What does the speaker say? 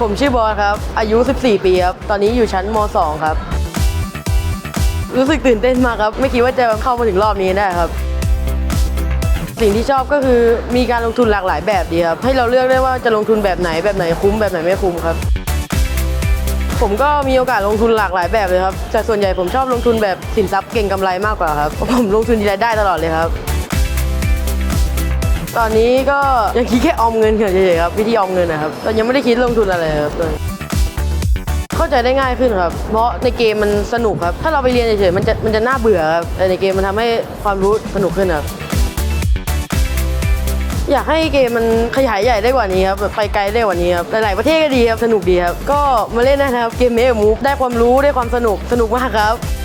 ผมชื่อบอสครับ อายุ 14 ปีครับ ตอนนี้อยู่ชั้นม 2 ครับ รู้สึกตื่นเต้นมากครับ ไม่คิดว่าจะเข้ามาถึงรอบนี้ได้ครับ สิ่งที่ชอบก็คือมีการลงทุนหลากหลายแบบดีครับ ให้เราเลือกได้ว่าจะลงทุนแบบไหน แบบไหนคุ้ม แบบไหนไม่คุ้มครับ ผมก็มีโอกาสลงทุนหลากหลายแบบเลยครับ แต่ส่วนใหญ่ผมชอบลงทุนแบบสินทรัพย์เก่งกำไรมากกว่าครับ ผมลงทุนทีไรได้ตลอดเลยครับ ตอนนี้ก็ยังคิดแค่ออมเงินเฉยๆครับวิธีออมเงินนะครับแต่ยังไม่ได้คิดลงทุนอะไรครับตอนนี้เข้าใจได้ง่ายขึ้นครับ เพราะในเกมมันสนุกครับ ถ้าเราไปเรียนเฉยๆมันจะมันจะน่าเบื่อครับแต่ในเกมมันทำให้ความรู้สนุกขึ้นครับอยากให้เกมมันขยายใหญ่ได้กว่านี้ครับแบบไปไกลได้กว่านี้ครับหลายๆประเทศก็ดีครับสนุกดีครับก็มาเล่นนะครับเกมเมย์มูฟได้ความรู้ได้ความสนุกสนุกมากครับ